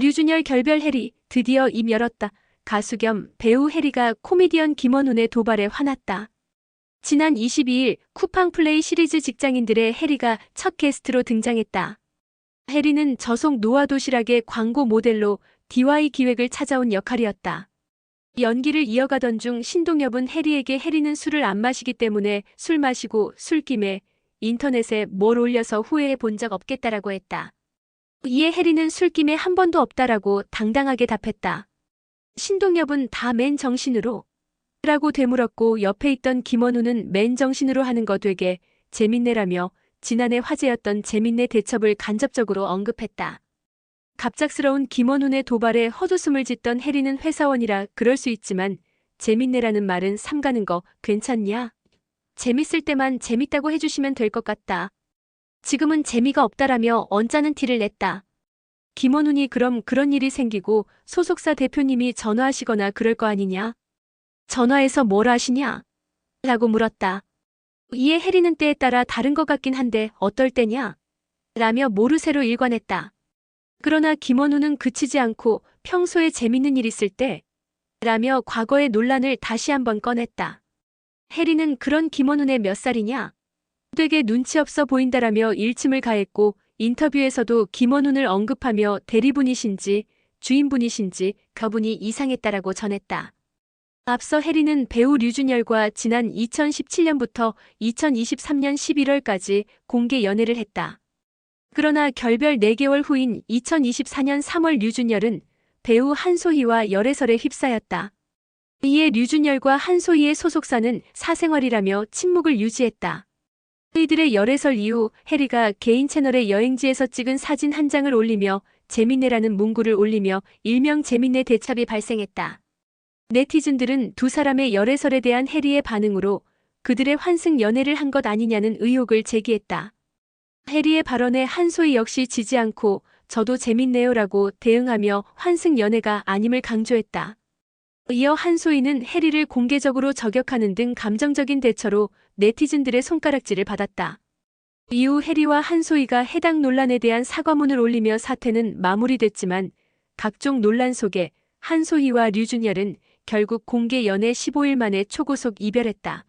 류준열 결별 해리 드디어 입 열었다. 가수 겸 배우 해리가 코미디언 김원훈의 도발에 화났다. 지난 22일 쿠팡 플레이 시리즈 직장인들의 해리가 첫 게스트로 등장했다. 해리는 저속 노화 도시락의 광고 모델로 DY 기획을 찾아온 역할이었다. 연기를 이어가던 중 신동엽은 해리에게 해리는 술을 안 마시기 때문에 술 마시고 술김에 인터넷에 뭘 올려서 후회해 본 적 없겠다라고 했다. 이에 해리는 술김에 한 번도 없다라고 당당하게 답했다. 신동엽은 다 맨 정신으로 라고 되물었고 옆에 있던 김원우는 맨 정신으로 하는 거 되게 재밌네라며 지난해 화제였던 재밌네 대첩을 간접적으로 언급했다. 갑작스러운 김원훈의 도발에 헛웃음을 짓던 해리는 회사원이라 그럴 수 있지만 재밌네라는 말은 삼가는 거 괜찮냐? 재밌을 때만 재밌다고 해주시면 될 것 같다. 지금은 재미가 없다라며 언짢은 티를 냈다. 김원훈이 그럼 그런 일이 생기고 소속사 대표님이 전화하시거나 그럴 거 아니냐? 전화해서 뭘 하시냐? 라고 물었다. 이에 해리는 때에 따라 다른 것 같긴 한데 어떨 때냐? 라며 모르쇠로 일관했다. 그러나 김원우는 그치지 않고 평소에 재밌는 일 있을 때 라며 과거의 논란을 다시 한번 꺼냈다. 해리는 그런 김원훈의 몇 살이냐? 되게 눈치 없어 보인다라며 일침을 가했고 인터뷰에서도 김원훈을 언급하며 대리분이신지 주인분이신지 그분이 이상했다라고 전했다. 앞서 해리는 배우 류준열과 지난 2017년부터 2023년 11월까지 공개 연애를 했다. 그러나 결별 4개월 후인 2024년 3월 류준열은 배우 한소희와 열애설에 휩싸였다. 이에 류준열과 한소희의 소속사는 사생활이라며 침묵을 유지했다. 이들의 열애설 이후 해리가 개인 채널에 여행지에서 찍은 사진 한 장을 올리며 재밌네라는 문구를 올리며 일명 재밌네 대첩이 발생했다. 네티즌들은 두 사람의 열애설에 대한 해리의 반응으로 그들의 환승 연애를 한 것 아니냐는 의혹을 제기했다. 해리의 발언에 한소희 역시 지지 않고 저도 재밌네요라고 대응하며 환승 연애가 아님을 강조했다. 이어 한소희는 해리를 공개적으로 저격하는 등 감정적인 대처로 네티즌들의 손가락질을 받았다. 이후 해리와 한소희가 해당 논란에 대한 사과문을 올리며 사태는 마무리됐지만 각종 논란 속에 한소희와 류준열은 결국 공개 연애 15일 만에 초고속 이별했다.